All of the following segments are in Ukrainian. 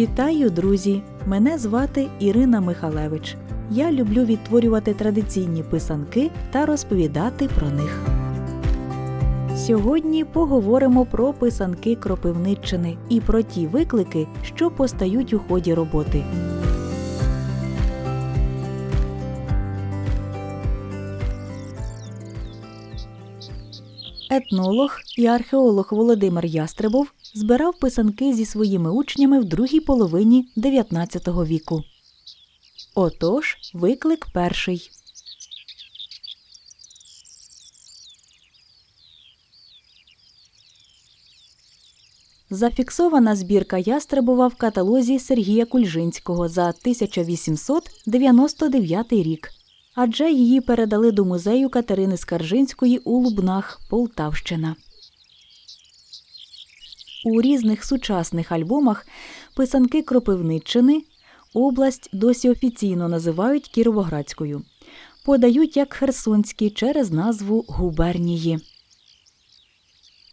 Вітаю, друзі! Мене звати Ірина Михалевич. Я люблю відтворювати традиційні писанки та розповідати про них. Сьогодні поговоримо про писанки Кропивниччини і про ті виклики, що постають у ході роботи. Етнолог і археолог Володимир Ястребов збирав писанки зі своїми учнями в другій половині 19 віку. Отож, виклик перший. Зафіксована збірка Ястребова в каталозі Сергія Кульжинського за 1899 рік, адже її передали до музею Катерини Скаржинської у Лубнах, Полтавщина. У різних сучасних альбомах писанки Кропивниччини область досі офіційно називають Кіровоградською, подають як Херсонські через назву губернії.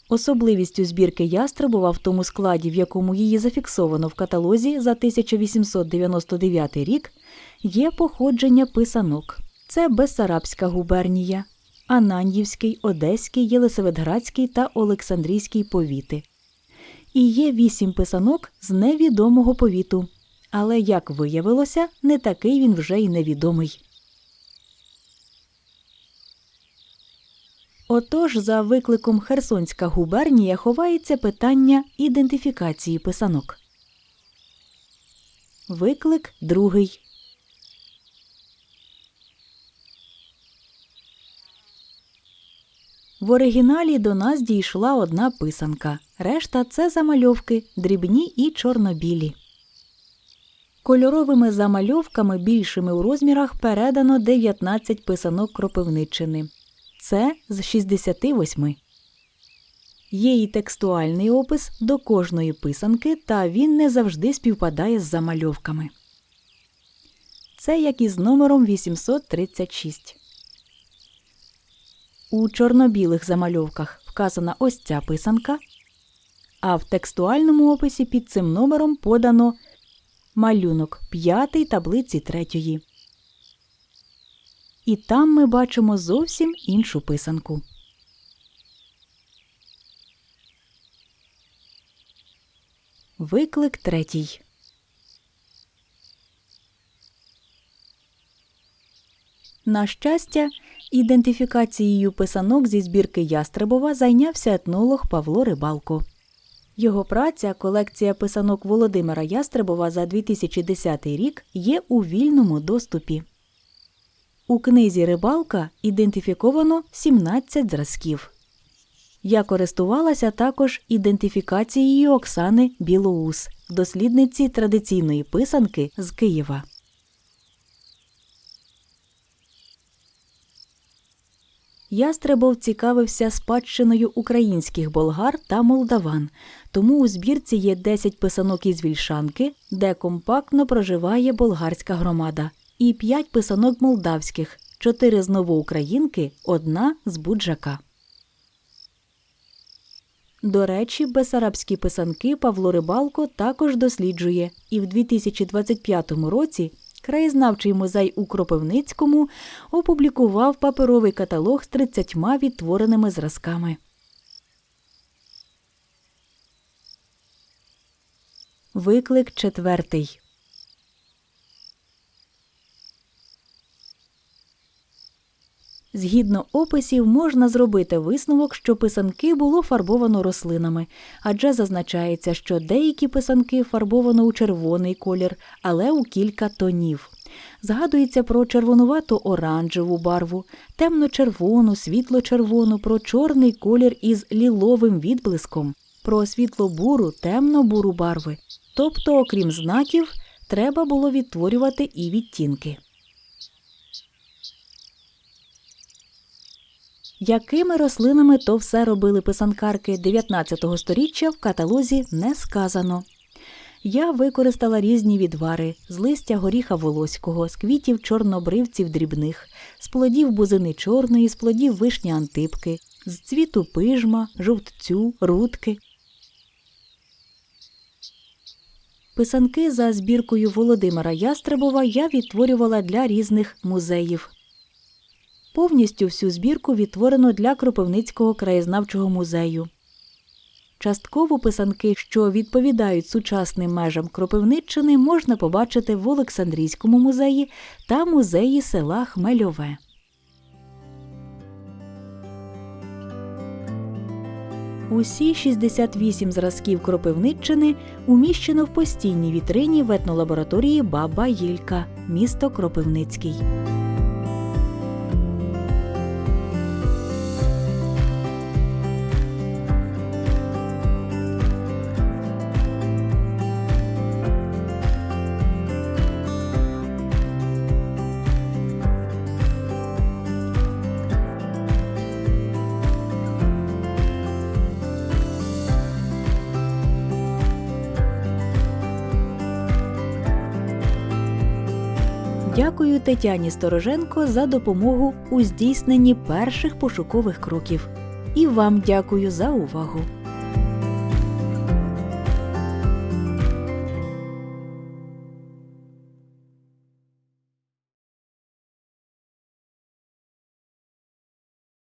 Особливістю збірки Ястребова в тому складі, в якому її зафіксовано в каталозі за 1899 рік, є походження писанок. Це Бессарабська губернія, Ананьївський, Одеський, Єлисаветградський та Олександрійський повіти. І є вісім писанок з невідомого повіту. Але, як виявилося, не такий він вже й невідомий. Отож, за викликом Херсонська губернія ховається питання ідентифікації писанок. Виклик другий. В оригіналі до нас дійшла одна писанка. Решта це замальовки, дрібні і чорнобілі. Кольоровими замальовками більшими у розмірах передано 19 писанок Кропивниччини. Це з 68. Є і текстуальний опис до кожної писанки, та він не завжди співпадає з замальовками. Це як із номером 836. У чорно-білих замальовках вказана ось ця писанка, а в текстуальному описі під цим номером подано малюнок п'ятий таблиці третьої. І там ми бачимо зовсім іншу писанку. Виклик третій. На щастя, ідентифікацією писанок зі збірки Ястребова зайнявся етнолог Павло Рибалко. Його праця, колекція писанок Володимира Ястребова за 2010 рік є у вільному доступі. У книзі Рибалка ідентифіковано 17 зразків. Я користувалася також ідентифікацією Оксани Білоус, дослідниці традиційної писанки з Києва. Ястребов цікавився спадщиною українських болгар та молдаван, тому у збірці є 10 писанок із Вільшанки, де компактно проживає болгарська громада, і 5 писанок молдавських, 4 з новоукраїнки, одна з Буджака. До речі, бесарабські писанки Павло Рибалко також досліджує і в 2025 році Краєзнавчий музей у Кропивницькому опублікував паперовий каталог з 30 відтвореними зразками. Виклик четвертий. Згідно описів, можна зробити висновок, що писанки було фарбовано рослинами, адже зазначається, що деякі писанки фарбовано у червоний колір, але у кілька тонів. Згадується про червонувато оранжеву барву, темно-червону, світло-червону, про чорний колір із ліловим відблиском, про світло-буру, темно-буру барви. Тобто, окрім знаків, треба було відтворювати і відтінки. Якими рослинами то все робили писанкарки 19 століття в каталозі не сказано. Я використала різні відвари з листя горіха волоського, з квітів чорнобривців дрібних, з плодів бузини чорної, з плодів вишні антипки, з цвіту пижма, жовтцю, рудки. Писанки за збіркою Володимира Ястребова я відтворювала для різних музеїв. Повністю всю збірку відтворено для Кропивницького краєзнавчого музею. Частково писанки, що відповідають сучасним межам Кропивниччини, можна побачити в Олександрійському музеї та музеї села Хмельове. Усі 68 зразків Кропивниччини уміщено в постійній вітрині в етнолабораторії Баба Їлька, місто Кропивницький. Дякую Тетяні Стороженко за допомогу у здійсненні перших пошукових кроків. І вам дякую за увагу.